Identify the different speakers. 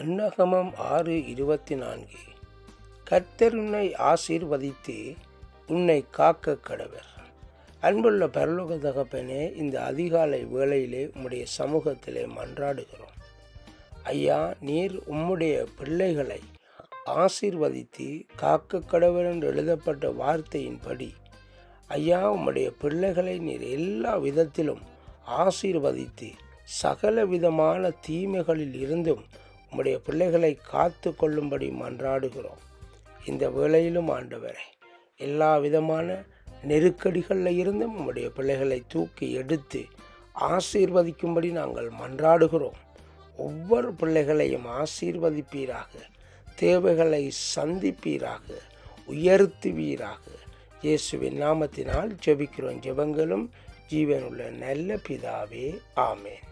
Speaker 1: எண்ணகமம் ஆறு இருபத்தி நான்கு. கர்த்தர் உன்னை ஆசீர்வதித்து உன்னை காக்க கடவர். அன்புள்ள பரலோக தகப்பனே இந்த அதிகாலை வேளையிலே உம்முடைய சமூகத்திலே மன்றாடுகிறோம். ஐயா நீர் உம்முடைய பிள்ளைகளை ஆசீர்வதித்து காக்க கடவர் என்று எழுதப்பட்ட வார்த்தையின்படி ஐயா உம்முடைய பிள்ளைகளை நீர் எல்லா விதத்திலும் ஆசீர்வதித்து சகல விதமான தீமைகளில் இருந்தும் உம்முடைய பிள்ளைகளை காத்து கொள்ளும்படி மன்றாடுகிறோம். இந்த வேளையிலும் ஆண்டவரே எல்லா விதமான நெருக்கடிகளில் இருந்தும் உம்முடைய பிள்ளைகளை தூக்கி எடுத்து ஆசீர்வதிக்கும்படி நாங்கள் மன்றாடுகிறோம். ஒவ்வொரு பிள்ளைகளையும் ஆசீர்வதிப்பீராக தேவைகளை சந்திப்பீராக உயர்த்துவீராக. இயேசுவின் நாமத்தினால் ஜெபிக்கிறோம் ஜெபங்களும் ஜீவனுள்ள நல்ல பிதாவே ஆமேன்.